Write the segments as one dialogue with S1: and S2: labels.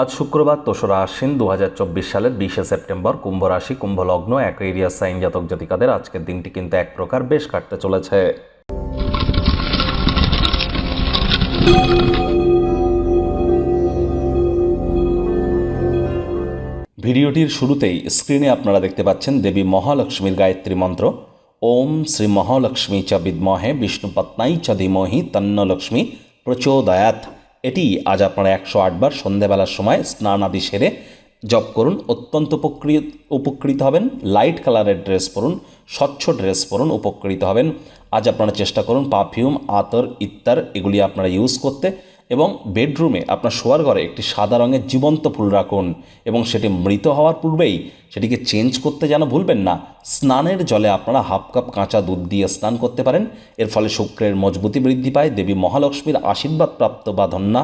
S1: আজ শুক্রবার তোসরা আশ্বিন দু হাজার চব্বিশ সালের বিশে সেপ্টেম্বর কুম্ভ রাশি কুম্ভ লগ্ন অ্যাকুয়েরিয়াস সাইন জাতক জাতিকাদের আজকের দিনটি কিন্তু এক প্রকার বেশ কাটতে চলেছে। ভিডিওটির শুরুতেই স্ক্রিনে আপনারা দেখতে পাচ্ছেন দেবী মহালক্ষ্মীর গায়ত্রী মন্ত্র। ওম শ্রী মহালক্ষ্মী চ বিদ্মহে বিষ্ণুপত্নাই চ ধীমহি তন্ন লক্ষ্মী প্রচোদয়াত এটি আজ আপনারা একশো আটবার সন্ধেবেলার সময় স্নান আদি সেরে জপ করুন, অত্যন্ত উপকৃত উপকৃত হবেন, লাইট কালারের ড্রেস পরুন, স্বচ্ছ ড্রেস পরুন, উপকৃত হবেন। আজ আপনারা চেষ্টা করুন পারফিউম, আতর ইত্যার এগুলি আপনারা ইউজ করতে। এবং বেডরুমে আপনার শোয়ার ঘরে একটি সাদা রঙের জীবন্ত ফুল রাখুন এবং সেটি মৃত হওয়ার পূর্বেই সেটিকে চেঞ্জ করতে যেন ভুলবেন না। স্নানের জলে আপনারা হাফ কাপ কাঁচা দুধ দিয়ে স্নান করতে পারেন। এর ফলে শুক্রের মজবুতি বৃদ্ধি পায়, দেবী মহালক্ষ্মীর আশীর্বাদ প্রাপ্ত বা ধন্যা,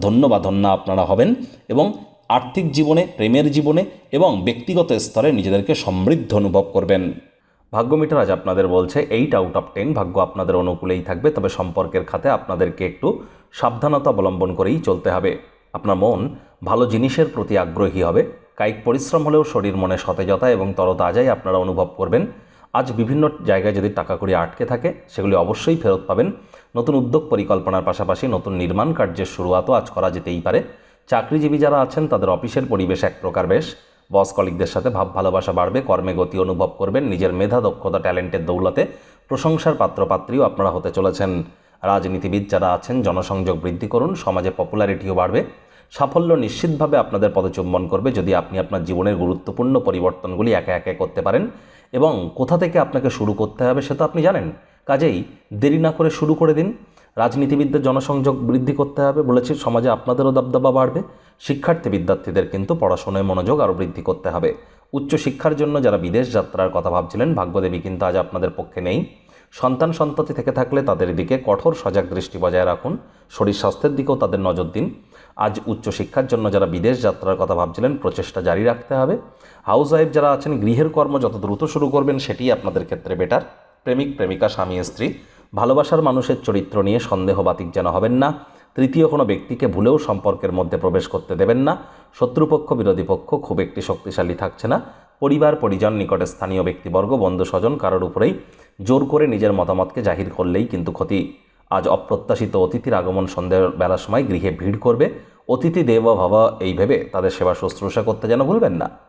S1: ধন্য বা ধন্যা আপনারা হবেন এবং আর্থিক জীবনে, প্রেমের জীবনে এবং ব্যক্তিগত স্তরে নিজেদেরকে সমৃদ্ধ অনুভব করবেন। ভাগ্য মিটার আজ আপনাদের বলছে এইট আউট অফ টেন ভাগ্য আপনাদের অনুকূলেই থাকবে, তবে সম্পর্কের খাতে আপনাদেরকে একটু সাবধানতা অবলম্বন করেই চলতে হবে। আপনার মন ভালো জিনিসের প্রতি আগ্রহী হবে, কায়িক পরিশ্রম হলেও শরীর মনে সতেজতা এবং তরতাজাই আপনারা অনুভব করবেন। আজ বিভিন্ন জায়গায় যদি টাকা কড়ি আটকে থাকে, সেগুলি অবশ্যই ফেরত পাবেন। নতুন উদ্যোগ পরিকল্পনার পাশাপাশি নতুন নির্মাণ কার্যের শুরুয়াতও আজ করা যেতেই পারে। চাকরিজীবী যারা আছেন, তাদের অফিসের পরিবেশ এক প্রকার বেশ। বস কলিকদের সাথে ভাব ভালোবাসা বাড়বে, কর্মে গতি অনুভব করবেন, নিজের মেধা, দক্ষতা, ট্যালেন্টের দৌলতে প্রশংসার পাত্রপাত্রীও আপনারা হতে চলেছেন। রাজনীতিবিদ যারা আছেন, জনসংযোগ বৃদ্ধি করুন, সমাজে পপুলারিটিও বাড়বে। সাফল্য নিশ্চিতভাবে আপনাদের পদচুম্বন করবে যদি আপনি আপনার জীবনের গুরুত্বপূর্ণ পরিবর্তনগুলি একে একে করতে পারেন। এবং কোথা থেকে আপনাকে শুরু করতে হবে সেটা আপনি জানেন। কাজেই দেরি না করে শুরু করে দিন। রাজনীতিবিদদের জনসংযোগ বৃদ্ধি করতে হবে, বলেছি সমাজে আপনাদেরও দবদবা বাড়বে। শিক্ষার্থী বিদ্যার্থীদের কিন্তু পড়াশোনায় মনোযোগ আরও বৃদ্ধি করতে হবে। উচ্চশিক্ষার জন্য যারা বিদেশ যাত্রার কথা ভাবছিলেন, ভাগ্যদেবী কিন্তু আজ আপনাদের পক্ষে নেই। সন্তান সন্ততি থেকে থাকলে তাদের দিকে কঠোর সজাগ দৃষ্টি বজায় রাখুন। শরীর স্বাস্থ্যের দিকেও তাদের নজর দিন। আজ উচ্চশিক্ষার জন্য যারা বিদেশ যাত্রার কথা ভাবছিলেন, প্রচেষ্টা জারি রাখতে হবে। হাউস ওয়াইফ যারা আছেন, গৃহের কর্ম যত দ্রুত শুরু করবেন, সেটি আপনাদের ক্ষেত্রে বেটার। প্রেমিক, প্রেমিকা, স্বামী, স্ত্রী, ভালোবাসার মানুষের চরিত্র নিয়ে সন্দেহ বাতিক যেন হবেন না। তৃতীয় কোনো ব্যক্তিকে ভুলেও সম্পর্কের মধ্যে প্রবেশ করতে দেবেন না। শত্রুপক্ষ, বিরোধী পক্ষ খুব একটি শক্তিশালী থাকছে না। পরিবার, পরিজন, নিকটে স্থানীয় ব্যক্তিবর্গ, বন্ধু, স্বজন কারোর উপরেই জোর করে নিজের মতামতকে জাহির করলেই কিন্তু ক্ষতি। আজ অপ্রত্যাশিত অতিথির আগমন সন্ধ্যের বেলার সময় গৃহে ভিড় করবে। অতিথি দেব ভাবা এই ভেবে তাদের সেবা শুশ্রূষা করতে যেন ভুলবেন না।